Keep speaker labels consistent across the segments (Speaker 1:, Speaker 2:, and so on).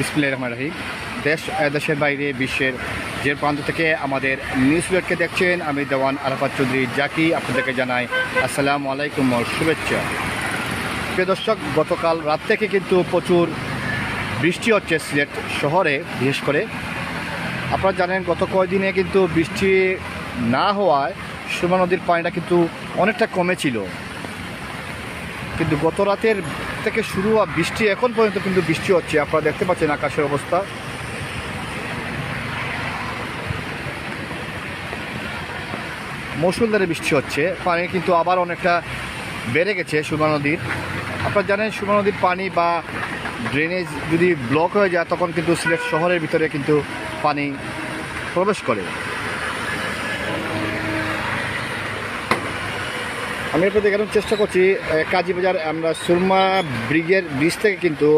Speaker 1: বিসমিল্লাহ রহমান রহিম। দেশ দেশের বাইরে বিশ্বের যে প্রান্ত থেকে আমাদের নিউজ লেটকে দেখছেন, আমি দেওয়ান আরাফাত চৌধুরী জাকি, আপনাদেরকে জানাই আসসালামু আলাইকুম শুভেচ্ছা। প্রিয় দর্শক, গতকাল রাত থেকে কিন্তু প্রচুর বৃষ্টি হচ্ছে সিলেট শহরে, বিশেষ করে। আপনারা জানেন, গত কয়েকদিনে কিন্তু বৃষ্টি না হওয়ায় সুরমা নদীর পানিটা কিন্তু অনেকটা কমেছিল। কিন্তু গত রাতের থেকে শুরু হওয়া বৃষ্টি এখন পর্যন্ত কিন্তু বৃষ্টি হচ্ছে। আপনারা দেখতে পাচ্ছেন আকাশের অবস্থা। মৌসুলধারে বৃষ্টি হচ্ছে। পানি কিন্তু আবার অনেকটা বেড়ে গেছে সুরমা নদীর। আপনারা জানেন সুরমা নদীর পানি বা ড্রেনেজ যদি ব্লক হয়ে যায়, তখন কিন্তু সিলেট শহরের ভিতরে কিন্তু পানি প্রবেশ করে। আমি আপনাদের দেখানোর চেষ্টা করছি কাজীবাজার আমরা সুরমা ব্রিজের ব্রিজ থেকে কিন্তু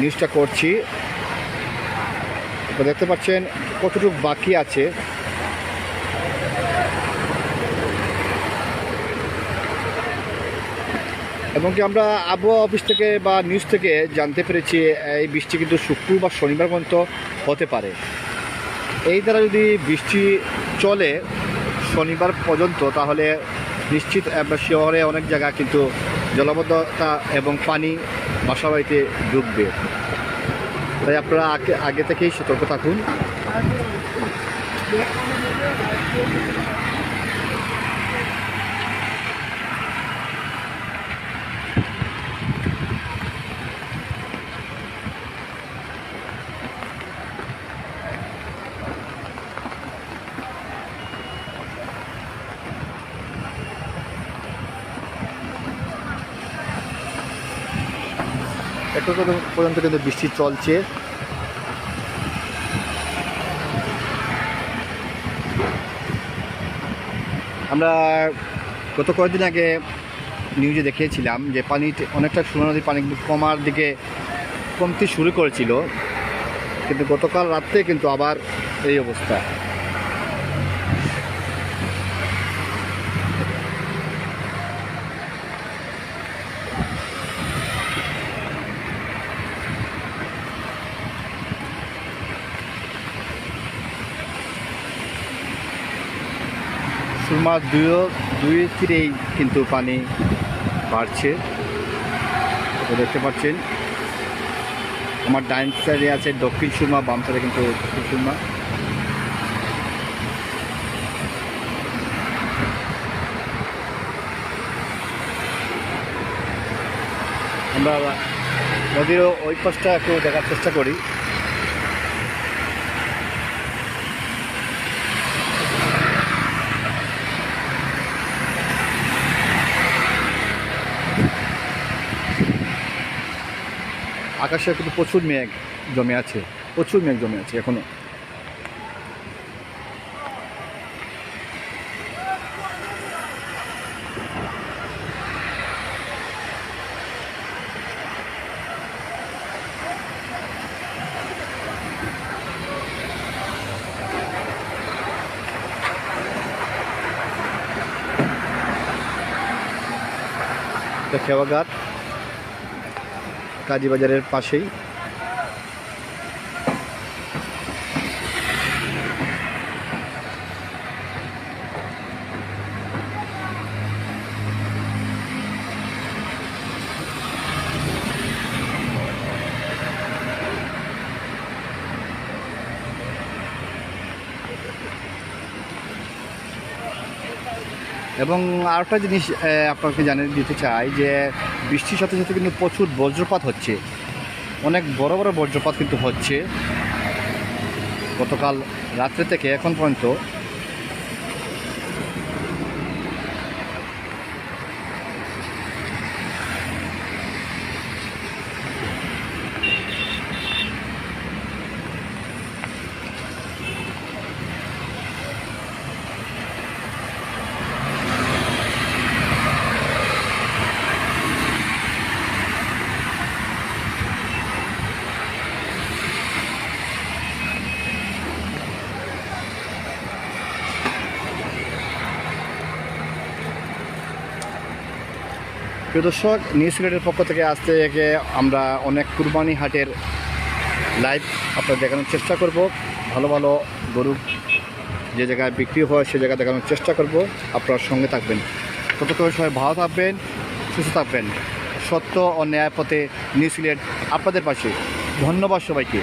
Speaker 1: নিউজটা করছি। দেখতে পাচ্ছেন কতটুকু বাকি আছে। এবং কি আমরা আবহাওয়া অফিস থেকে বা নিউজ থেকে জানতে পেরেছি, এই বৃষ্টি কিন্তু শুক্র বা শনিবার পর্যন্ত হতে পারে। এই দ্বারা যদি বৃষ্টি চলে শনিবার পর্যন্ত, তাহলে নিশ্চিত শহরে অনেক জায়গা কিন্তু জলবদ্ধতা এবং পানি বাসাবাড়িতে ডুববে। তাই আপনারা আগে আগে থেকেই সতর্ক থাকুন। একটু পর্যন্ত কিন্তু বৃষ্টি চলছে। আমরা গত কয়েকদিন আগে নিউজে দেখিয়েছিলাম যে পানি অনেকটা সুরমা নদীর পানি কমার দিকে কমতে শুরু করেছিল। কিন্তু গতকাল রাত্রে কিন্তু আবার এই অবস্থা। সুরমা দুই দুই তীরেই কিন্তু পানি বাড়ছে। দেখতে পাচ্ছেন। আমার ডাইন সাইডে আছে দক্ষিণ সুরমা, বাম সাইডে কিন্তু দক্ষিণ সুরমা। আমরা নদীর ওই পাশটা একটু দেখার চেষ্টা করি। আকাশে কিন্তু প্রচুর মেঘ জমে আছে প্রচুর মেঘ জমে আছে এখনও। এটা খেওয়াঘাট কাজীবাজারের পাশেই। এবং আরেকটা জিনিস আপনাকে জানিয়ে দিতে চাই যে বৃষ্টির সাথে সাথে কিন্তু প্রচুর বজ্রপাত হচ্ছে। অনেক বড় বড় বজ্রপাত কিন্তু হচ্ছে। গতকাল রাত্রে থেকে এখন পর্যন্ত প্রিয় দর্শক, নিউজ সিলেটের পক্ষ থেকে আজ থেকে আমরা অনেক কুরবানি হাটের লাইভ আপনার দেখানোর চেষ্টা করব। ভালো ভালো গরু যে জায়গায় বিক্রি হয়, সে জায়গায় দেখানোর চেষ্টা করব। আপনার সঙ্গে থাকবেন। ততক্ষণ সবাই ভালো থাকবেন, সুস্থ থাকবেন। সত্য ও ন্যায় পথে নিউ সিলেট আপনাদের পাশে। ধন্যবাদ সবাইকে।